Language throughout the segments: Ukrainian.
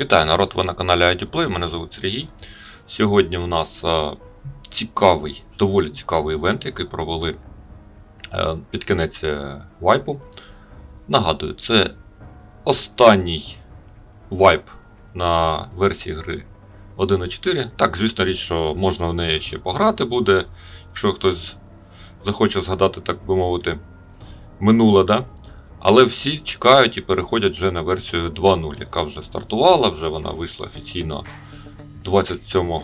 Вітаю народ, ви на каналі IDPlay, мене звуть Сергій. Сьогодні у нас е, цікавий, доволі цікавий івент, який провели е, під кінець е, вайпу. Нагадую, це останній вайп на версії гри 1.4. Так, звісно річ, що можна в неї ще пограти буде, якщо хтось захоче згадати, так би мовити, минуле, да? Але всі чекають і переходять вже на версію 2.0, яка вже стартувала, вже вона вийшла офіційно 27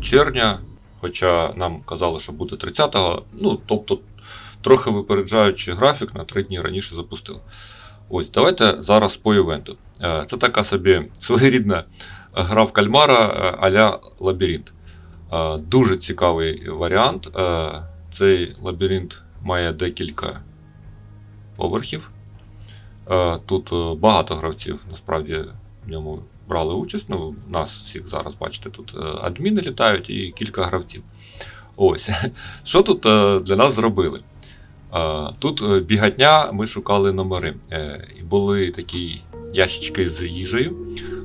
червня. Хоча нам казали, що буде 30-го. Ну, тобто, трохи випереджаючи графік, на 3 дні раніше запустили. Ось, давайте зараз по івенту. Е, Це така собі своєрідна гра в кальмара е, а-ля лабіринт. Е, Дуже цікавий варіант. Цей лабіринт має декілька поверхів. Е, Тут е, багато гравців насправді в ньому брали участь. Ну, нас всіх зараз бачите, тут е, адміни літають і кілька гравців. Ось. Що тут для нас зробили? Тут бігатня, ми шукали номери. І були такі ящички з їжею,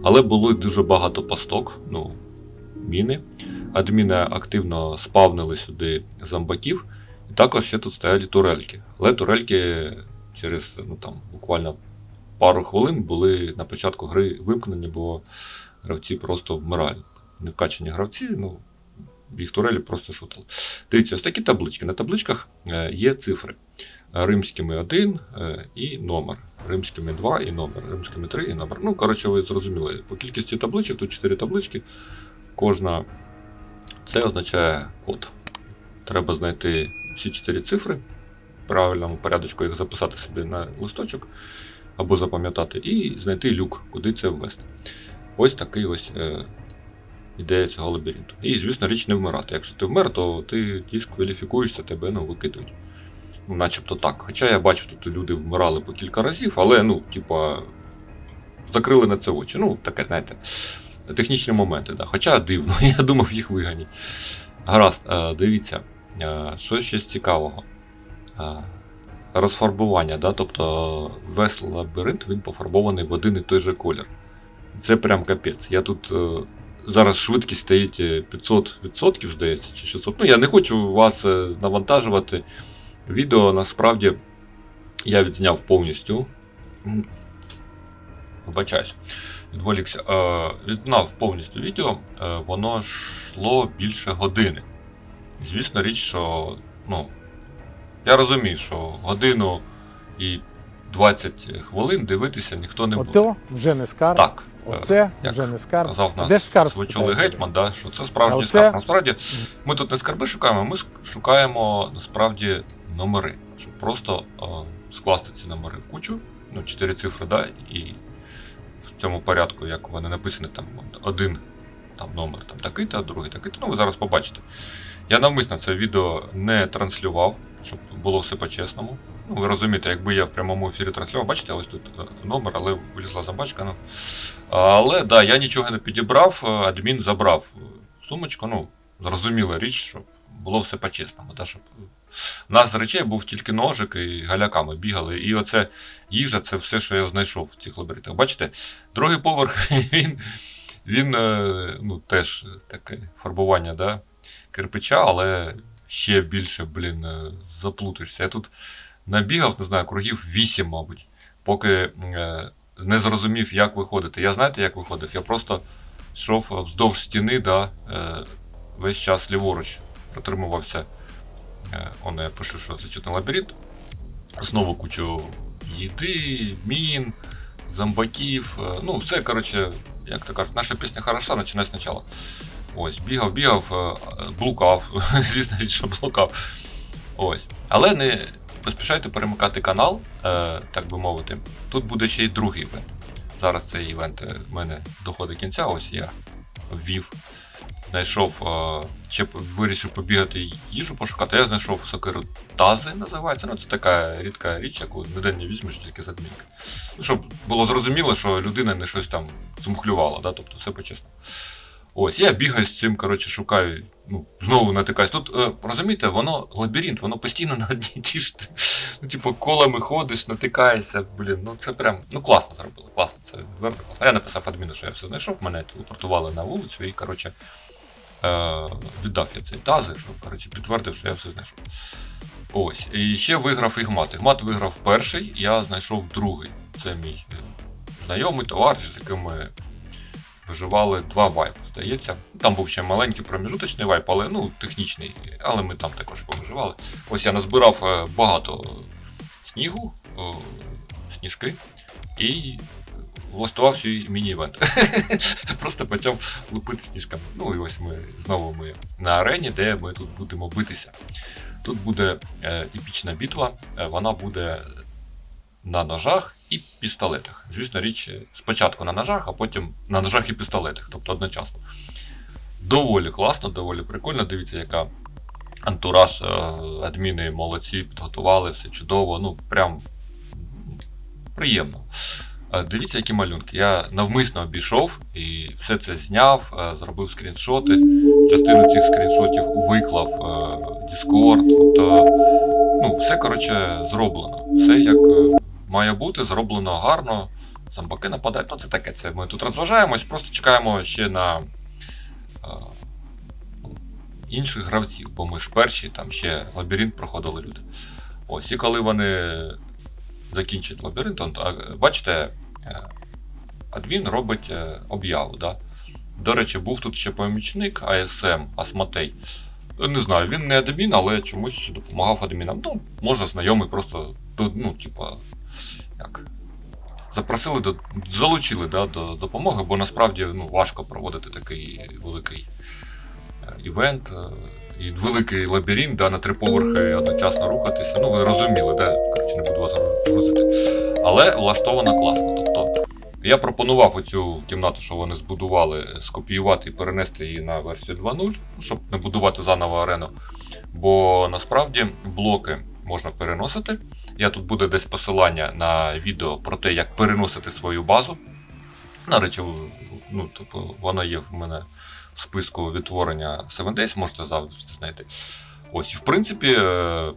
але було дуже багато пасток, ну, міни. Адміни активно спавнили сюди зомбаків. І також ще тут стояли турельки. Але турельки через ну, там, буквально пару хвилин були на початку гри вимкнені, бо гравці просто вмирали. Невкачані гравці, ну, їх турелі просто шутили. Дивіться, ось такі таблички. На табличках е, є цифри. Римськими 1 е, і номер. Римськими 2 і номер. Римськими 3 і номер. Ну, коротше, ви зрозуміли. По кількості табличок, тут 4 таблички. Кожна це означає код. Треба знайти всі 4 цифри правильному порядочку їх записати собі на листочок або запам'ятати, і знайти люк, куди це ввести. Ось такий ось е, ідея цього лабіринту. І, звісно, річ не вмирати. Якщо ти вмер, то ти дискваліфікуєшся, тебе ну, викидують. Ну, начебто так. Хоча я бачив, тут люди вмирали по кілька разів, але, ну, типа, закрили на це очі. Ну, таке, знаєте, технічні моменти. Да. Хоча дивно, я думав, їх виганять. Гаразд, е, дивіться, е, що ще з цікавого. Е, Розфарбування, да? тобто весь лабіринт він пофарбований в один і той же колір. Це прям капець. Я тут е, зараз швидкість стоїть е, 500%, здається, чи 600. Ну, я не хочу вас е, навантажувати. Відео насправді я відзняв повністю. Вибачаюсь, відволікся. Е, відзняв повністю відео, е, воно йшло більше години. Звісно, річ, що ну, я розумію, що годину і 20 хвилин дивитися ніхто не буде. Ото вже не скарб. Так. е, Оце як вже не скарб. Казав Де ж скарб? спитаєте? гетьман, да, що це справжній оце- скарб. Насправді ми тут не скарби шукаємо, ми шукаємо насправді номери, щоб просто е, скласти ці номери в кучу, ну, чотири цифри, да, і в цьому порядку, як вони написані, там один там, номер там, такий-то, другий такий-то. Ну, ви зараз побачите. Я навмисно це відео не транслював, щоб було все по-чесному. Ну, ви розумієте, якби я в прямому ефірі транслював, бачите, ось тут е, номер, але вилізла замбачка. Ну. Але да, я нічого не підібрав, е, адмін забрав е, сумочку. Ну, зрозуміла річ, щоб було все по-чесному. Да, щоб... У нас з речей був тільки ножик і галяками бігали. І оце їжа це все, що я знайшов в цих лабіринтах. Бачите, другий поверх він, він е, ну, теж таке фарбування да, кирпича, але ще більше, блін, е, заплутаєшся. Я тут набігав, не знаю, кругів 8, мабуть, поки е, не зрозумів, як виходити. Я знаєте, як виходив? Я просто йшов вздовж стіни, да, весь час ліворуч протримувався. Е, он я пишу, що це чутний лабіринт. Знову кучу їди, мін, зомбаків. Ну, все, коротше, як то кажуть, наша пісня хороша, починай спочатку. Ось, бігав, бігав, е, блукав. Звісно, річ, що блукав. Ось. Але не поспішайте перемикати канал, е, так би мовити. Тут буде ще й другий івент. Зараз цей івент е, в мене доходить кінця, ось я ввів. Знайшов, ще вирішив побігати їжу пошукати. Я знайшов сокиру Тази, називається. Ну, це така рідка річ, яку ніде не візьмеш, тільки з адмінки. Ну, щоб було зрозуміло, що людина не щось там змухлювала, да? тобто все почесно. Ось, я бігаю з цим, коротше, шукаю, ну, знову натикаюсь. Тут, е, розумієте, воно лабіринт, воно постійно на одній ті ж. Ну, типу, колами ходиш, натикаєшся, блін, ну це прям, ну класно зробили, класно, це відверто класно. Я написав адміну, що я все знайшов, мене телепортували на вулицю і, коротше, віддав я цей тази, що, коротше, підтвердив, що я все знайшов. Ось, і ще виграв Ігмат. Ігмат виграв перший, я знайшов другий. Це мій е, знайомий товариш, з яким ми виживали два вайпи, здається. Там був ще маленький проміжуточний вайп, але ну, технічний, але ми там також повиживали. Ось я назбирав е, багато снігу, е, сніжки і влаштував свій міні-івент. Просто почав лупити сніжками. Ну і ось ми знову ми на арені, де ми тут будемо битися. Тут буде е, епічна битва, е, вона буде на ножах і пістолетах. Звісно, річ, е, спочатку на ножах, а потім на ножах і пістолетах, тобто одночасно. Доволі класно, доволі прикольно. Дивіться, яка антураж, адміни молодці, підготували, все чудово, ну прям приємно. Дивіться, які малюнки. Я навмисно обійшов і все це зняв, е, зробив скріншоти. Частину цих скріншотів виклав е, Discord. Тобто, ну, все коротше зроблено. Все як е, має бути, зроблено гарно. Зомбаки нападають. Ну, це таке. Це ми тут розважаємось, просто чекаємо ще на інших гравців, бо ми ж перші, там ще лабіринт проходили люди. Ось, і коли вони закінчать лабіринт, а, бачите, адмін робить е, об'яву. Да? До речі, був тут ще помічник АСМ Асматей. Не знаю, він не адмін, але чомусь допомагав адмінам. Ну, може, знайомий просто, ну, ну, типа, як. Запросили до, залучили да, до допомоги, бо насправді ну, важко проводити такий великий е, івент е, і великий лабіринт, да, на три поверхи одночасно рухатися. Ну, ви розуміли, да, коротше, не буду вас грузити. Але влаштовано класно. Я пропонував оцю кімнату, що вони збудували, скопіювати і перенести її на версію 2.0, щоб не будувати заново арену. Бо насправді блоки можна переносити. Я тут буде десь посилання на відео про те, як переносити свою базу. До речі, ну, тобто, воно є в мене в списку відтворення 7 Days, можете завжди знайти. Ось, і в принципі, е,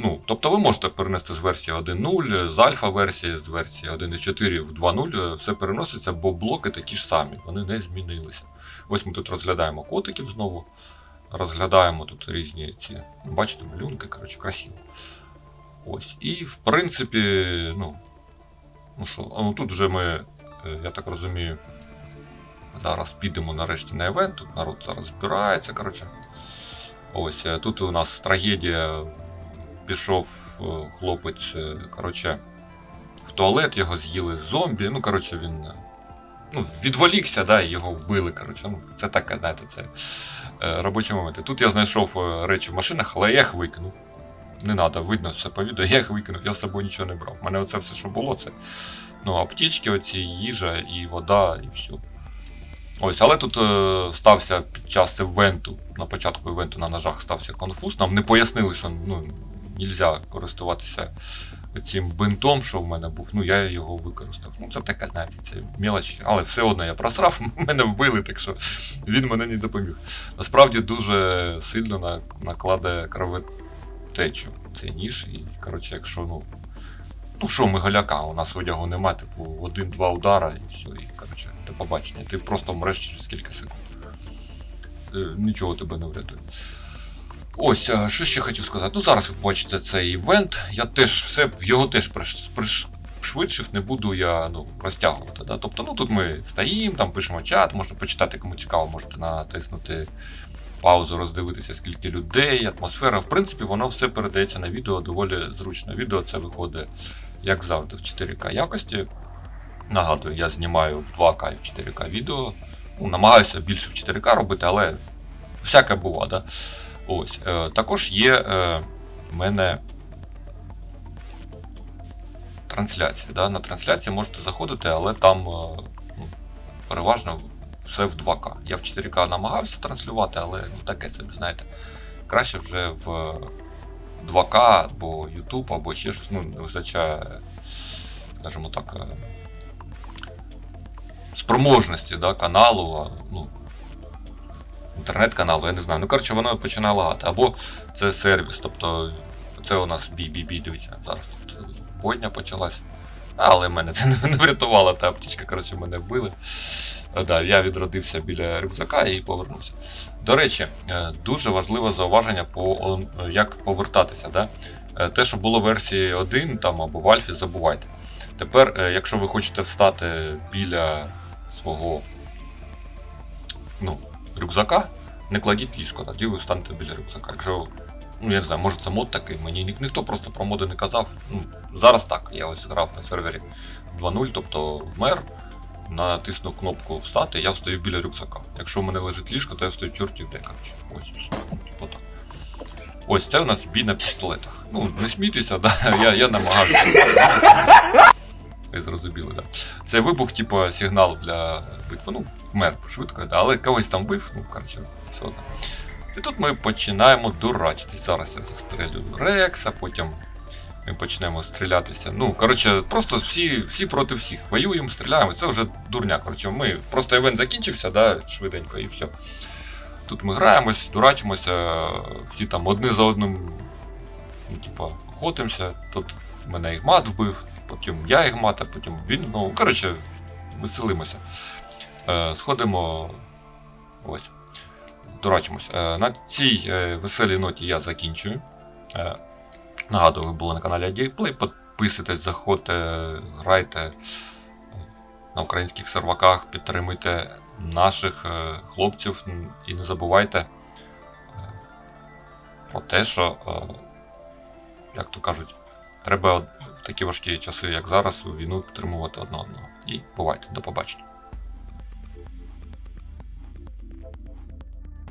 ну, тобто ви можете перенести з версії 1.0, з альфа-версії, з версії 1.4 в 2.0, е, все переноситься, бо блоки такі ж самі, вони не змінилися. Ось ми тут розглядаємо котиків знову. Розглядаємо тут різні ці. Бачите, малюнки, коротше, красиво. Ось. І в принципі, ну. Ну що, а ну тут вже ми, е, я так розумію, зараз підемо нарешті на івент. Тут народ зараз збирається. коротше. Ось е, тут у нас трагедія. Пішов е, хлопець, е, коротше, в туалет, його з'їли зомбі. Ну, коротше, він е, ну, відволікся, да, і його вбили. Коротше. Ну, це таке, знаєте, це робочі моменти. Тут я знайшов речі в машинах, але я їх викинув. Не треба, видно все по відео, я їх викинув, я з собою нічого не брав. У мене оце все, що було, це ну, аптечки, оці, їжа і вода, і все. Ось, але тут е, стався під час івенту, на початку івенту на ножах стався конфуз. Нам не пояснили, що ну, нельзя користуватися цим бинтом, що в мене був. Ну, я його використав. Ну, це таке, знаєте, це мелоч, але все одно я просрав, мене вбили, так що він мене не допоміг. Насправді дуже сильно на, накладає кровотечу цей ніж. І, коротше, якщо, ну. Ну що, ми голяка, у нас одягу нема, типу, один-два удара і все, і коротше, до побачення. Ти просто мреш через кілька секунд. Е, нічого тебе не врятує. Ось, що ще хотів сказати. Ну зараз ви бачите цей івент. Я теж все його теж пришвидшив, не буду я ну, розтягувати. Да? Тобто, ну тут ми стоїмо, там пишемо чат, можна почитати, кому цікаво, можете натиснути паузу, роздивитися, скільки людей, атмосфера. В принципі, воно все передається на відео доволі зручно. Відео це виходить, як завжди, в 4К якості. Нагадую, я знімаю в 2К і в 4К відео. Ну, намагаюся більше в 4К робити, але всяке бува, да? Ось. Е, також є е, в мене трансляція. Да? На трансляції можете заходити, але там е, ну, переважно все в 2К. Я в 4К намагався транслювати, але ну, таке собі, знаєте. Краще вже в 2К або YouTube, або ще щось, ну, не вистачає, скажімо так, спроможності да, каналу. Ну, інтернет-каналу, я не знаю. Ну, коротше, воно починає лагати. Або це сервіс, тобто це у нас бі-бі-бі, дивіться, зараз тут бойня почалась. Але мене це не врятувала та аптечка, коротше, мене вбили. Е, Да, я відродився біля рюкзака і повернувся. До речі, е, дуже важливе зауваження по е, як повертатися. Да? Те, що було версії 1 там, або в Альфі, забувайте. Тепер, якщо ви хочете встати біля свого ну, рюкзака, не кладіть ліжко, тоді ви встанете біля рюкзака. Якщо, ну я не знаю, може це мод такий, мені ні- ніхто просто про моди не казав. Ну, зараз так, я ось грав на сервері 2.0, тобто вмер, натиснув кнопку встати, я встаю біля рюкзака. Якщо в мене лежить ліжко, то я встаю чортів де, коротше. Ось, типу так. Ось це у нас бій на пістолетах. Ну, не смійтеся, да? я, я намагався. Ви зрозуміли, да. Це вибух, типу, сигнал для битви. Ну, вмер швидко, да, але когось там бив, ну, коротше, все одно. І тут ми починаємо дурачитись. Зараз я застрелю Рекса, потім ми почнемо стрілятися. Ну, коротше, просто всі, всі проти всіх. Воюємо, стріляємо. Це вже дурня. Коротше, ми просто івент закінчився, да, швиденько і все. Тут ми граємось, дурачимося, всі там одне за одним, ну, типа, охотимося. Тут мене ігмат вбив, потім я ігмат, а потім він. Ну, коротше, веселимося. Е, сходимо. Ось. Дурачимось. Е, на цій е, веселій ноті я закінчую. Е, нагадую, ви були на каналі Adplay. Підписуйтесь, заходьте, грайте е, на українських серваках, підтримуйте наших е, хлопців і не забувайте е, про те, що, е, як то кажуть, треба такі важкі часи, як зараз, у війну підтримувати одне одного. І бувайте, до побачення.